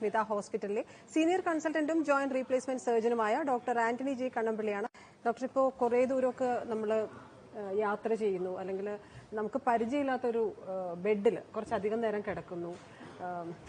സ്മിത ഹോസ്പിറ്റലിലെ സീനിയർ കൺസൾട്ടന്റും joint replacement സർജനുമായ ഡോക്ടർ ആന്റണി ജി കണ്ണമ്പിള്ളിയാണ്. ഡോക്ടർ ഇപ്പോൾ കുറേ ദൂരമൊക്കെ നമ്മൾ യാത്ര ചെയ്യുന്നു. അല്ലെങ്കിൽ നമുക്ക് പരിചയമില്ലാത്തൊരു ബെഡിൽ കുറച്ചധികം നേരം കിടക്കുന്നു.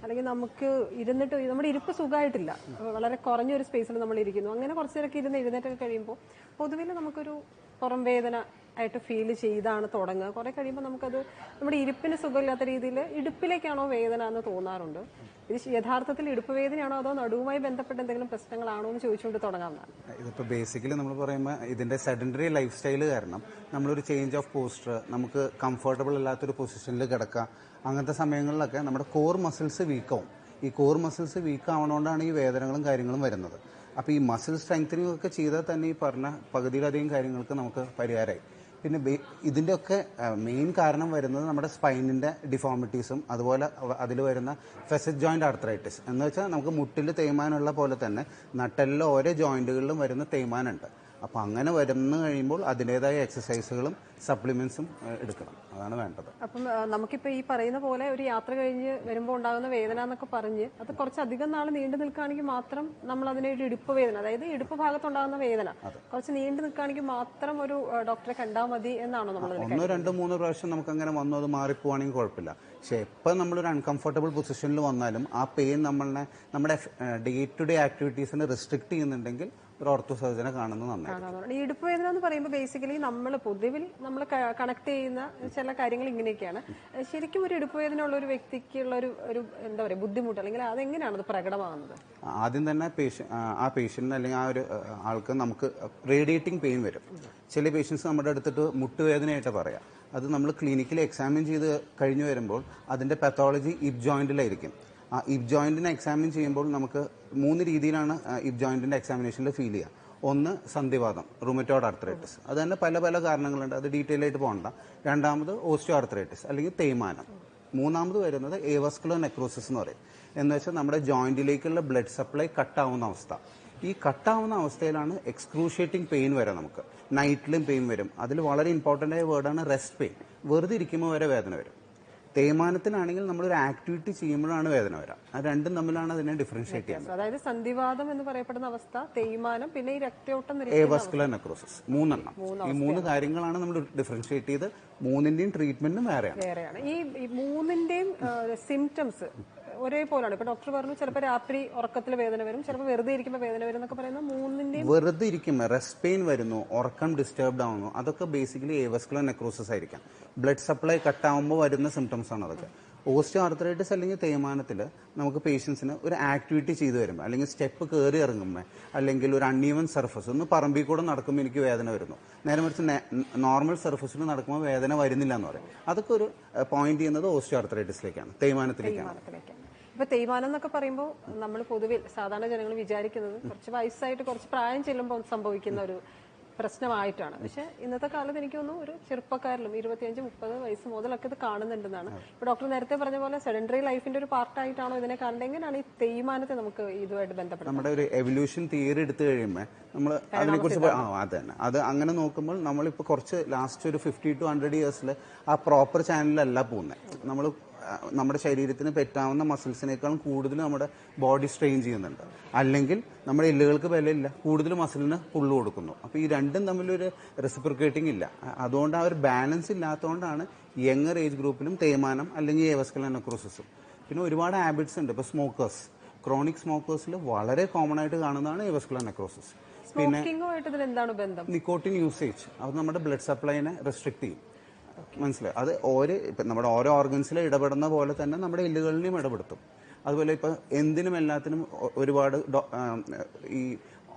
അല്ലെങ്കിൽ നമുക്ക് ഇരുന്നിട്ട് നമ്മുടെ ഇരിപ്പ് സുഖമായിട്ടില്ല വളരെ കുറഞ്ഞൊരു സ്പേസിൽ നമ്മൾ ഇരിക്കുന്നു അങ്ങനെ കുറച്ച് നേരമൊക്കെ ഇരുന്ന് എഴുന്നേറ്റൊക്കെ കഴിയുമ്പോൾ പൊതുവിൽ നമുക്കൊരു പുറം വേദന ആയിട്ട് ഫീൽ ചെയ്താണ് തുടങ്ങുക. കുറെ കഴിയുമ്പോൾ നമുക്കത് നമ്മുടെ ഇരിപ്പിന് സുഖമില്ലാത്ത രീതിയിൽ ഇടുപ്പിലേക്കാണോ വേദന എന്ന് തോന്നാറുണ്ട്. ഇത് യഥാർത്ഥത്തിൽ ഇടുപ്പ് വേദനയാണോ അതോ നടുവുമായി ബന്ധപ്പെട്ട എന്തെങ്കിലും പ്രശ്നങ്ങളാണോ എന്ന് ചോദിച്ചുകൊണ്ട് തുടങ്ങാവുന്നതാണ്. ഇതിപ്പോൾ ബേസിക്കലി നമ്മൾ പറയുമ്പോൾ ഇതിന്റെ സെഡൻഡറി ലൈഫ് സ്റ്റൈൽ കാരണം നമ്മളൊരു ചേഞ്ച് ഓഫ് പോസ്റ്റർ നമുക്ക് കംഫർട്ടബിൾ അല്ലാത്തൊരു പൊസിഷനിൽ കിടക്കുക അങ്ങനത്തെ സമയങ്ങളിലൊക്കെ നമ്മുടെ കോർ മസിൽസ് വീക്കാവും ഈ കോർ മസിൽസ് വീക്ക് ആവണോണ്ടാണ് ഈ വേദനകളും കാര്യങ്ങളും വരുന്നത്. അപ്പോൾ ഈ മസിൽ സ്ട്രെങ്തനിങ് ഒക്കെ ചെയ്താൽ തന്നെ ഈ പറഞ്ഞ പകുതിയിലധികം കാര്യങ്ങൾക്ക് നമുക്ക് പരിഹാരമായി. പിന്നെ ഇതിന്റെയൊക്കെ മെയിൻ കാരണം വരുന്നത് നമ്മുടെ സ്പൈനിന്റെ ഡിഫോമിറ്റീസും അതുപോലെ അതിൽ വരുന്ന ഫെസറ്റ് ജോയിന്റ് ആർത്രൈറ്റിസ് എന്ന് വെച്ചാൽ നമുക്ക് മുട്ടിൽ തേയ്മാനുള്ള പോലെ തന്നെ നട്ടലിലെ ഓരോ ജോയിന്റുകളിലും വരുന്ന തേയ്മാനുണ്ട് അപ്പോൾ അങ്ങനെ വരുന്നു കഴിയുമ്പോൾ അതിന്റെതായ എക്സസൈസുകളും സപ്ലിമെന്റ്സും എടുക്കണം. അതാണ് വേണ്ടത്. അപ്പം നമുക്കിപ്പോൾ നമുക്കിപ്പോ ഈ പറയുന്ന പോലെ ഒരു യാത്ര കഴിഞ്ഞ് വരുമ്പോൾ ഉണ്ടാകുന്ന വേദന എന്നൊക്കെ പറഞ്ഞ് അത് കുറച്ചധികം നാൾ നീണ്ടു നിൽക്കുകയാണെങ്കിൽ മാത്രം നമ്മൾ അതിനെ ഒരു ഇടുപ്പ് വേദന അതായത് ഇടുപ്പ് ഭാഗത്തുണ്ടാകുന്ന വേദന. കുറച്ച് നീണ്ടു നിൽക്കുകയാണെങ്കിൽ മാത്രം ഒരു ഡോക്ടറെ കണ്ടാൽ മതി എന്നാണോ നമ്മൾ ഒന്നോ രണ്ടോ മൂന്നോ പ്രാവശ്യം നമുക്ക് അങ്ങനെ വന്നു അത് മാറിപ്പോവാണെങ്കിൽ കുഴപ്പമില്ല. പക്ഷെ എപ്പോൾ നമ്മളൊരു അൺകംഫർട്ടബിൾ പൊസിഷനിൽ വന്നാലും ആ പെയിൻ നമ്മളെ നമ്മുടെ ഡേ ടു ഡേ ആക്ടിവിറ്റീസിനെ റെസ്ട്രിക്ട് ചെയ്യുന്നുണ്ടെങ്കിൽ ഒരു ഓർത്തോ സർജനെ കാണുന്നത് നന്നായി ഇടുപ്പ് വേദന എന്ന് പറയുമ്പോൾ ബേസിക്കലി നമ്മൾ പൊതുവിൽ നമ്മൾ കണക്ട് ചെയ്യുന്ന ചില കാര്യങ്ങൾ ഇങ്ങനെയൊക്കെയാണ്. ശരിക്കും ഒരു ഇടുപ്പ് വേദന ഉള്ള ഒരു വ്യക്തിക്കുള്ള ഒരു ഒരു എന്താ പറയുക ബുദ്ധിമുട്ട് അല്ലെങ്കിൽ അതെങ്ങനെയാണ് അത് പ്രകടമാകുന്നത്? ആദ്യം തന്നെ ആ പേഷ്യന്റിന് അല്ലെങ്കിൽ ആ ഒരു ആൾക്ക് നമുക്ക് റേഡിയേറ്റിംഗ് പെയിൻ വരും. ചില പേഷ്യൻസ് നമ്മുടെ അടുത്തിട്ട് മുട്ടുവേദനയായിട്ട് പറയാം. അത് നമ്മൾ ക്ലിനിക്കിൽ എക്സാമിൻ ചെയ്ത് കഴിഞ്ഞു വരുമ്പോൾ അതിന്റെ പാത്തോളജി ഇപ് ജോയിന്റിലായിരിക്കും ഇപ് ജോയിന്റിനെ എക്സാമിൻ ചെയ്യുമ്പോൾ നമുക്ക് മൂന്ന് രീതിയിലാണ് ഇബ് ജോയിന്റിന്റെ എക്സാമിനേഷനിൽ ഫീൽ ചെയ്യുക. ഒന്ന് സന്ധിവാദം റുമറ്റോഡ് ആർത്രൈറ്റിസ് അത് തന്നെ പല പല കാരണങ്ങളുണ്ട്. അത് ഡീറ്റെയിൽ ആയിട്ട് പോകണ്ട. രണ്ടാമത് ഓസ്റ്റോ ആർത്രൈറ്റിസ് അല്ലെങ്കിൽ തേയ്മാനം. മൂന്നാമത് വരുന്നത് ഏവസ്കുലർ നെക്രോസിസ് എന്ന് പറയും. എന്ന് വെച്ചാൽ നമ്മുടെ ജോയിന്റിലേക്കുള്ള ബ്ലഡ് സപ്ലൈ കട്ടാവുന്ന അവസ്ഥ. ഈ കട്ടാവുന്ന അവസ്ഥയിലാണ് എക്സ്ക്രൂഷിയേറ്റിംഗ് പെയിൻ വരെ നമുക്ക്. നൈറ്റിലും പെയിൻ വരും. അതിൽ വളരെ ഇമ്പോർട്ടന്റ് ആയ വേർഡാണ് റെസ്റ്റ് പെയിൻ വെറുതെ ഇരിക്കുമ്പോൾ വരെ വേദന വരും. തേയ്മാനത്തിനാണെങ്കിൽ ഒരു ആക്ടിവിറ്റി ചെയ്യുമ്പോഴാണ് വേദന വരാം. ആ രണ്ടും തമ്മിലാണ് അതിനെ ഡിഫറൻഷിയേറ്റ് ചെയ്യുന്നത് അതായത് സന്ധിവാദം എന്ന് പറയപ്പെടുന്ന അവസ്ഥ തേയ്മാനം പിന്നെ ഈ രക്തയോട്ടം വസ്കുലർ നെക്രോസിസ് മൂന്നെണ്ണം. ഈ മൂന്ന് കാര്യങ്ങളാണ് നമ്മൾ ഡിഫറൻഷിയേറ്റ് ചെയ്ത് മൂന്നിന്റെയും ട്രീറ്റ്മെന്റും വേറെയാണ്. ഈ മൂന്നിന്റെയും സിംറ്റംസ് ഒരേപോലാണ്. ഇപ്പൊ ഡോക്ടർ പറഞ്ഞു ചിലപ്പോൾ രാത്രി ഉറക്കത്തിൽ വേദന വരും ചിലപ്പോൾ വെറുതെ ഇരിക്കുമ്പോൾ വേദന വരും എന്നൊക്കെ പറയുന്ന മൂന്നിന്റെ വെറുതെ ഇരിക്കുമ്പോൾ റെസ്റ്റ് പെയിൻ വരുന്നു ഉറക്കം ഡിസ്റ്റർബ്ഡ് ആവുന്നു അതൊക്കെ ബേസിക്കലി ഏവസ്കുലർ നെക്രോസിസ് ആയിരിക്കാം. ബ്ലഡ് സപ്ലൈ കട്ടാവുമ്പോൾ വരുന്ന സിംറ്റംസ് ആണ് അതൊക്കെ. ഓസ്റ്റോ ആർത്രൈറ്റിസ് അല്ലെങ്കിൽ തേയ്മാനത്തിൽ നമുക്ക് പേഷ്യൻസിന് ഒരു ആക്ടിവിറ്റി ചെയ്തു വരുമ്പോൾ അല്ലെങ്കിൽ സ്റ്റെപ്പ് കയറി ഇറങ്ങുമ്പോൾ അല്ലെങ്കിൽ ഒരു അൺഈവൻ സർഫസ് ഒന്ന് പറമ്പിൽ കൂടെ നടക്കുമ്പോൾ എനിക്ക് വേദന വരുന്നു. നേരെ മറിച്ച് നോർമൽ സർഫസിൽ നടക്കുമ്പോൾ വേദന വരുന്നില്ല എന്ന് പറയും. അതൊക്കെ ഒരു പോയിന്റ് ചെയ്യുന്നത് ഓസ്റ്റോ ആർത്രൈറ്റിസിലേക്കാണ് തേയ്മാനത്തിലേക്കാണ്. തേയ്മാനത്തിലേക്ക് ഇപ്പൊ തേയ്മാനം എന്നൊക്കെ പറയുമ്പോൾ നമ്മൾ പൊതുവിൽ സാധാരണ ജനങ്ങൾ വിചാരിക്കുന്നത് കുറച്ച് വയസ്സായിട്ട് കുറച്ച് പ്രായം ചെല്ലുമ്പോൾ സംഭവിക്കുന്ന ഒരു പ്രശ്നമായിട്ടാണ്. പക്ഷെ ഇന്നത്തെ കാലത്ത് എനിക്ക് തോന്നുന്നു ഒരു ചെറുപ്പക്കാരിലും ഇരുപത്തിയഞ്ച് മുപ്പത് വയസ്സ് മുതലൊക്കെ ഇത് കാണുന്നുണ്ടെന്നാണ്. ഇപ്പൊ ഡോക്ടർ നേരത്തെ പറഞ്ഞ പോലെ സെഡൻഡറി ലൈഫിന്റെ ഒരു പാർട്ടായിട്ടാണോ ഇതിനെ കാണേണ്ടത് എങ്ങനെയാണ് ഈ തേയ്മാനത്തെ നമുക്ക് ഇതുമായിട്ട് ബന്ധപ്പെടുന്നത്? നമ്മുടെ ഒരു എവല്യൂഷൻ തിയറി എടുത്തു കഴിയുമ്പോൾ നമ്മൾ അതിനെക്കുറിച്ച് ആ അത് തന്നെ. അത് അങ്ങനെ നോക്കുമ്പോൾ നമ്മളിപ്പോൾ കുറച്ച് ലാസ്റ്റ് ഒരു ഫിഫ്റ്റി ടു ഹൺഡ്രഡ് ഇയേഴ്സിൽ ആ പ്രോപ്പർ ചാനലിലല്ല പോകുന്നത് നമ്മൾ നമ്മുടെ ശരീരത്തിന് പറ്റാവുന്ന മസിൽസിനേക്കാളും കൂടുതൽ നമ്മുടെ ബോഡി സ്ട്രെയിൻ ചെയ്യുന്നുണ്ട്. അല്ലെങ്കിൽ നമ്മുടെ എല്ലുകൾക്ക് ബലമില്ല കൂടുതൽ മസിലിന് പുള്ളു കൊടുക്കുന്നു. അപ്പോൾ ഈ രണ്ടും തമ്മിലൊരു റെസിപ്രിക്കേറ്റിംഗ് ഇല്ല. അതുകൊണ്ട് ആ ഒരു ബാലൻസ് ഇല്ലാത്തതുകൊണ്ടാണ് യങ്ങർ ഏജ് ഗ്രൂപ്പിലും തേയ്മാനം അല്ലെങ്കിൽ ഏവസ്കലർ നെക്രോസിസും പിന്നെ ഒരുപാട് ഹാബിറ്റ്സ് ഉണ്ട്. ഇപ്പോൾ സ്മോക്കേഴ്സ് ക്രോണിക് സ്മോക്കേഴ്സിൽ വളരെ കോമൺ ആയിട്ട് കാണുന്നതാണ് ഏവസ്കുലർ നെക്രോസിസ് പിന്നെ നിക്കോട്ടിൻ യൂസേജ് അത് നമ്മുടെ ബ്ലഡ് സപ്ലൈനെ റെസ്ട്രിക്ട് ചെയ്യും. മനസ്സിലായി. അത് ഓരോ ഇപ്പം നമ്മുടെ ഓരോ ഓർഗൻസിൽ ഇടപെടുന്ന പോലെ തന്നെ നമ്മുടെ എല്ലുകളിലും ഇടപെടുത്തും. അതുപോലെ ഇപ്പം എന്തിനും എല്ലാത്തിനും ഒരുപാട് ഈ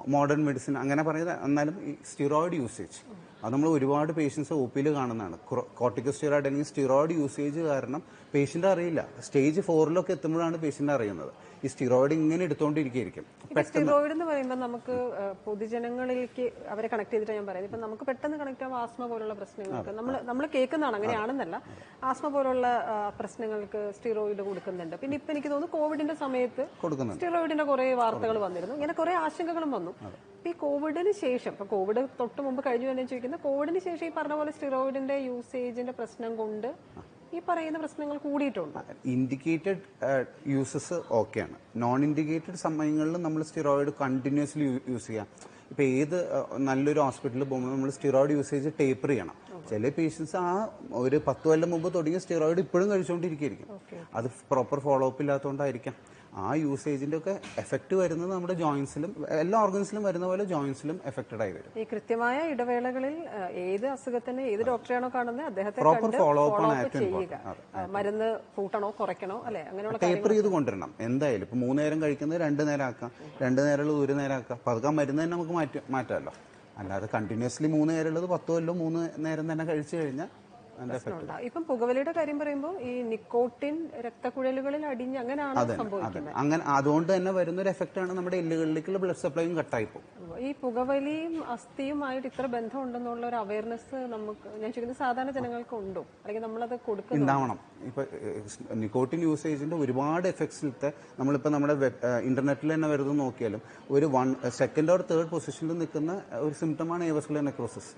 മോഡേൺ മെഡിസിൻ അങ്ങനെ പറയുന്നത് എന്നാലും ഈ സ്റ്റിറോയിഡ് യൂസേജ് അത് നമ്മൾ ഒരുപാട് പേഷ്യൻസ് ഒ പിയിൽ കാണുന്നതാണ്. കോർട്ടിക്കോസ്റ്റിറോയിഡ് അല്ലെങ്കിൽ സ്റ്റിറോയിഡ് യൂസേജ് കാരണം പേഷ്യന്റ് അറിയില്ല. സ്റ്റേജ് ഫോറിലൊക്കെ എത്തുമ്പോഴാണ് പേഷ്യന്റ് അറിയുന്നത്. ഈ സ്റ്റിറോയിഡ് ഇങ്ങനെ എടുത്തോണ്ടിരിക്കും സ്റ്റിറോയിഡ് എന്ന് പറയുമ്പോൾ നമുക്ക് പൊതുജനങ്ങളിലേക്ക് അവരെ കണക്ട് ചെയ്തിട്ട് ഞാൻ പറയുന്നത്. ഇപ്പൊ നമുക്ക് പെട്ടെന്ന് കണക്ട് ആവുമ്പോൾ ആസ്മ പോലുള്ള പ്രശ്നങ്ങൾക്ക് നമ്മൾ നമ്മൾ കേൾക്കുന്നതാണ് അങ്ങനെയാണെന്നല്ല. ആസ്മ പോലുള്ള പ്രശ്നങ്ങൾക്ക് സ്റ്റിറോയിഡ് കൊടുക്കുന്നുണ്ട്. പിന്നെ ഇപ്പൊ എനിക്ക് തോന്നുന്നു കോവിഡിന്റെ സമയത്ത് സ്റ്റിറോയിഡിന്റെ കുറെ വാർത്തകൾ വന്നിരുന്നു. ഇങ്ങനെ കുറെ ആശങ്കകളും വന്നു. ഇപ്പൊ ഈ കോവിഡിന് ശേഷം ഇപ്പം കോവിഡ് തൊട്ട് മുമ്പ് കഴിഞ്ഞു തന്നെ ചോദിക്കുന്നത് കോവിഡിന് ശേഷം ഈ പറഞ്ഞ പോലെ സ്റ്റിറോയിഡിന്റെ യൂസേജിന്റെ പ്രശ്നം കൊണ്ട് ഈ പറയുന്ന പ്രശ്നങ്ങൾ കൂടിയിട്ടുണ്ട്. ഇൻഡിക്കേറ്റഡ് യൂസസ് ഓക്കെയാണ്. നോൺ ഇൻഡിക്കേറ്റഡ് സമയങ്ങളിൽ നമ്മൾ സ്റ്റിറോയിഡ് കണ്ടിന്യൂസ്ലി യൂസ് ചെയ്യാം. ഇപ്പം ഏത് നല്ലൊരു ഹോസ്പിറ്റലിൽ പോകുമ്പോൾ നമ്മൾ സ്റ്റിറോയിഡ് യൂസേജ് ടേപ്പർ ചെയ്യണം. ചില പേഷ്യൻസ് ആ ഒരു പത്ത് കൊല്ലം മുമ്പ് തുടങ്ങിയ സ്റ്റിറോയിഡ് ഇപ്പോഴും കഴിച്ചുകൊണ്ടിരിക്കുകയായിരിക്കും അത് പ്രോപ്പർ ഫോളോ അപ്പ് ഇല്ലാത്തതുകൊണ്ടായിരിക്കാം. ആ യൂസേജിന്റെ ഒക്കെ എഫക്റ്റ് വരുന്നത് നമ്മുടെ ജോയിൻസിലും എല്ലാ ഓർഗൻസിലും വരുന്ന പോലെ ജോയിൻസിലും എഫക്റ്റഡ് ആയി വരും. ഈ കൃത്യമായ ഇടവേളകളിൽ ഏത് അസുഖത്തിന് ഏത് ഡോക്ടറെയാണോ കാണുന്നത് അദ്ദേഹത്തെ പ്രോപ്പർ ഫോളോ അപ്പ് ആണ് ഏറ്റവും മരുന്ന് കൂട്ടണോ കുറയ്ക്കണോ അല്ലെ? അങ്ങനെയുള്ള ടേപ്പർ ചെയ്ത് കൊണ്ടുവരണം. എന്തായാലും ഇപ്പൊ മൂന്ന് നേരം കഴിക്കുന്നത് രണ്ട് നേരം ആക്കാം. രണ്ട് നേരമുള്ളത് ഒരു നേരം ആക്കാം. അപ്പൊ അതൊക്കെ മരുന്ന് തന്നെ നമുക്ക് മാറ്റി മാറ്റാമല്ലോ. അല്ലാതെ കണ്ടിന്യൂസ്ലി മൂന്ന് നേരം ഉള്ളത് പത്ത് കൊല്ലം മൂന്ന് നേരം തന്നെ കഴിച്ചു കഴിഞ്ഞാൽ ഇപ്പം പുകവലിയുടെ കാര്യം പറയുമ്പോൾ ഈ നിക്കോട്ടിൻ രക്തക്കുഴലുകളിൽ അടിഞ്ഞ് അങ്ങനെയാണ് സംഭവിക്കുന്നത്. അങ്ങനെ അതുകൊണ്ട് തന്നെ വരുന്ന ഒരു എഫക്റ്റ് ആണ് നമ്മുടെ എല്ലുകളിലേക്കുള്ള ബ്ലഡ് സപ്ലൈയും കട്ടായി പോകും. ഈ പുകവലിയും അസ്ഥിയുമായിട്ട് ഇത്ര ബന്ധം ഉണ്ടെന്നുള്ള ഒരു അവയർനെസ് നമുക്ക് ഞാൻ ചോദിക്കുന്നത് സാധാരണ ജനങ്ങൾക്ക് ഉണ്ടോ? അല്ലെങ്കിൽ നമ്മളത് കൊടുക്കും ഉണ്ടാവണം. ഇപ്പൊ നിക്കോട്ടിൻ യൂസേജിന്റെ ഒരുപാട് എഫക്ട്സിലത്തെ നമ്മളിപ്പോ നമ്മുടെ ഇന്റർനെറ്റിൽ തന്നെ വരുന്നത് നോക്കിയാലും ഒരു വൺ സെക്കൻഡ് ഓർ തേർഡ് പൊസിഷനിൽ നിൽക്കുന്ന ഒരു സിംറ്റമാണ് ഏവസ്കുലർ നെക്രോസിസ്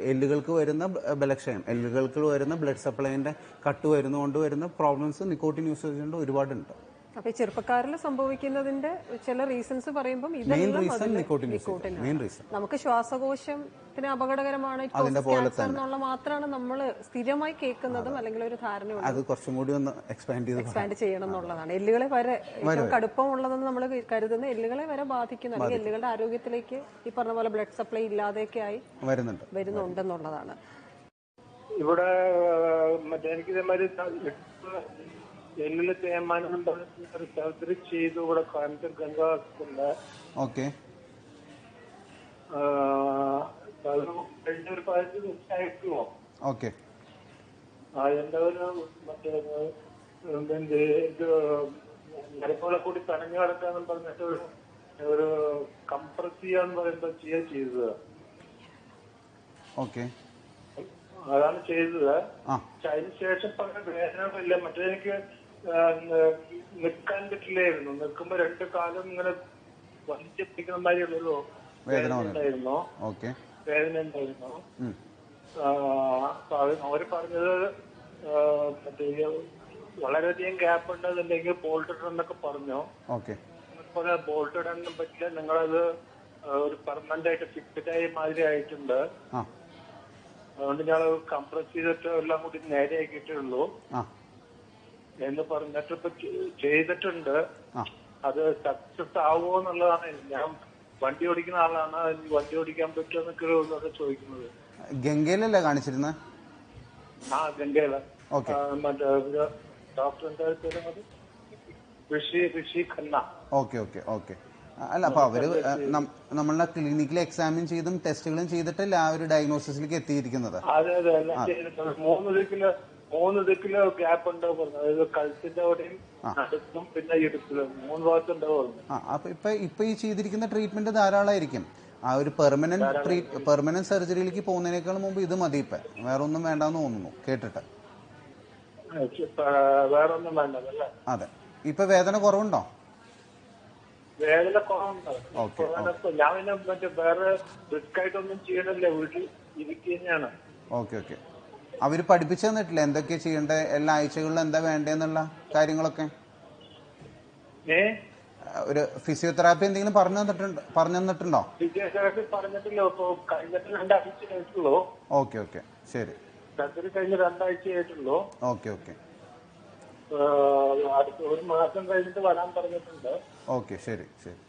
എല്ലുകൾക്ക് വരുന്ന ബലക്ഷയം എല്ലുകൾക്ക് വരുന്ന ബ്ലഡ് സപ്ലൈന്റെ കട്ട് വരുന്നതുകൊണ്ട് വരുന്ന പ്രോബ്ലംസ് നിക്കോട്ടിൻ യൂസേജിന്റെ ഒരുപാടുണ്ട്. അപ്പൊ ചെറുപ്പക്കാരിൽ സംഭവിക്കുന്നതിന്റെ ചില റീസൺസ് പറയുമ്പോൾ മെയിൻ റീസൺ നമുക്ക് ശ്വാസകോശത്തിന് അപകടകരമാണ് അതിന്റെ പോലെ ക്യാൻസർ എന്നുള്ള മാത്രമാണ് നമ്മൾ സ്ഥിരമായി കേൾക്കുന്നതും അല്ലെങ്കിൽ ഒരു ധാരണ അത് കുറച്ചും കൂടി ഒന്ന് എക്സ്പാൻഡ് ചെയ്ത് എക്സ്പാൻഡ് ചെയ്യണം എന്നുള്ളതാണ്. എല്ലുകളെ വരെ കടുപ്പമുള്ളതെന്ന് നമ്മൾ കരുതുന്ന എല്ലുകളെ വരെ ബാധിക്കുന്നു. അല്ലെങ്കിൽ എല്ലുകളുടെ ആരോഗ്യത്തിലേക്ക് ഈ പറഞ്ഞ പോലെ ബ്ലഡ് സപ്ലൈ ഇല്ലാതെയൊക്കെ ആയി വരുന്നുണ്ട്. വരുന്നുണ്ടെന്നുള്ളതാണ്. ഇവിടെ മറ്റേ എനിക്ക് ഇതേമാതിരി എല്ലിൽ തേയ്മാനം പറഞ്ഞ ഒരു സർജറി ചെയ്തു. ഇവിടെ കോയമ്പത്തൂർ ഗംഗാ ഹോസ്പിറ്റലിൽ. ഓക്കെ. മരപ്പുകളെ കൂടി തടഞ്ഞു കിടക്കാന്ന് പറഞ്ഞിട്ട് ഒരു ഒരു കംപ്രസ് ചെയ്യാന്ന് പറയുമ്പോ ചെയ്യാ ചെയ്തത്. ഓക്കെ. അതാണ് ചെയ്തത്. ആ. പറഞ്ഞ അതിന് ശേഷം പറഞ്ഞ വേദനകളില്ല മറ്റേ എനിക്ക് ആ, ന- നിക്കാൻ പറ്റില്ലായിരുന്നു നിൽക്കുമ്പോ രണ്ട് കാലം ഇങ്ങനെ വലിച്ചെത്തിക്കുന്ന മാതിരിയുള്ളൊരു വേദന ഉണ്ടായിരുന്നു ഓക്കെ. വേദന ഉണ്ടായിരുന്നു. അവർ പറഞ്ഞത് മറ്റേ വളരെയധികം ഗ്യാപ്പ് ഉണ്ടെന്നുണ്ടെങ്കിൽ ബോൾട്ട് ഇടണമെന്നൊക്കെ പറഞ്ഞു. ഓക്കെ. അതുപോലെ ബോൾട്ട് ഇടാനൊന്നും പറ്റില്ല. നിങ്ങളത് ഒരു പെർമനന്റ് ആയിട്ട് ഫിക്സഡ് ആയ മാതിരി ആയിട്ടുണ്ട്. അതുകൊണ്ട് ഞങ്ങൾ കംപ്രസ് ചെയ്തിട്ട് എല്ലാം കൂടി നേരെയാക്കിയിട്ടേ ഉള്ളൂ. എന്ന് പറഞ്ഞിട്ട് ഇപ്പൊ ചെയ്തിട്ടുണ്ട്. അത് സക്സസ് ആവുമോ എന്നുള്ളതാണ് ഞാൻ വണ്ടി ഓടിക്കുന്ന ആളാണ്. വണ്ടി ഓടിക്കാൻ പറ്റുമോ എന്നൊക്കെ ചോദിക്കുന്നത്. ഗംഗയിലല്ലേ കാണിച്ചിരുന്നത് ആ ഗംഗയില. ഓക്കെ. ആ, മറ്റേ ഒരു ഡോക്ടർ എന്താ പേര് Rishi Rishi Khanna. Okay okay okay. അല്ല അപ്പൊ അവർ നമ്മളുടെ ക്ലിനിക്കിൽ എക്സാമിൻ ചെയ്തും ടെസ്റ്റുകളും ചെയ്തിട്ടല്ലേ ആ ഒരു ഡയഗ്നോസിസിലേക്ക് എത്തിയിരിക്കുന്നത്? അതെ അതെ മൂന്ന് മൂന്ന് ദിക്കിൽ ഗ്യാപ്പ് ഉണ്ടാവും. പറഞ്ഞു അതായത് കഴുത്തിന്റെ അവിടെയും നടുക്കും പിന്നെ ഇടുപ്പിലും മൂന്ന് ഭാഗത്തുണ്ടാവും അപ്പൊ ഇപ്പൊ ഇപ്പൊ ഈ ചെയ്തിരിക്കുന്ന ട്രീറ്റ്മെന്റ് ധാരാളമായിരിക്കും ആ ഒരു പെർമനന്റ് പെർമനന്റ് സർജറിയിലേക്ക് പോകുന്നതിനേക്കാൾ മുമ്പ് ഇത് മതി ഇപ്പൊ. വേറെ ഒന്നും വേണ്ടെന്ന് തോന്നുന്നു കേട്ടിട്ട്. വേറെ ഒന്നും വേണ്ടതല്ലേ? അതെ. ഇപ്പൊ വേദന കുറവുണ്ടോ? വേദന കുറവുണ്ടോ. ഞാൻ മറ്റേ വേറെ റിസ്ക് ആയിട്ടൊന്നും ചെയ്യണല്ലേ. വീട്ടിൽ ഇരിക്കുന്നതാണ്. Okay okay. അവർ പഠിപ്പിച്ചു തന്നിട്ടില്ല? എന്തൊക്കെയാ ചെയ്യേണ്ടത്? എല്ലാ ആഴ്ചകളിലും എന്താ വേണ്ടതെന്നുള്ള കാര്യങ്ങളൊക്കെ? ഒരു ഫിസിയോതെറാപ്പി എന്തെങ്കിലും പറഞ്ഞു തന്നിട്ടുണ്ട് പറഞ്ഞു തന്നിട്ടുണ്ടോ? ഫിസിയോതെറാപ്പി പറഞ്ഞിട്ടില്ല. Okay okay. ശരി. സർജറി കഴിഞ്ഞ് രണ്ടാഴ്ച ആയിട്ടുള്ളൂ. Okay okay. ഒരു മാസം കഴിഞ്ഞിട്ട് വരാൻ പറഞ്ഞിട്ടുണ്ട്. ഓക്കെ ശരി ശരി.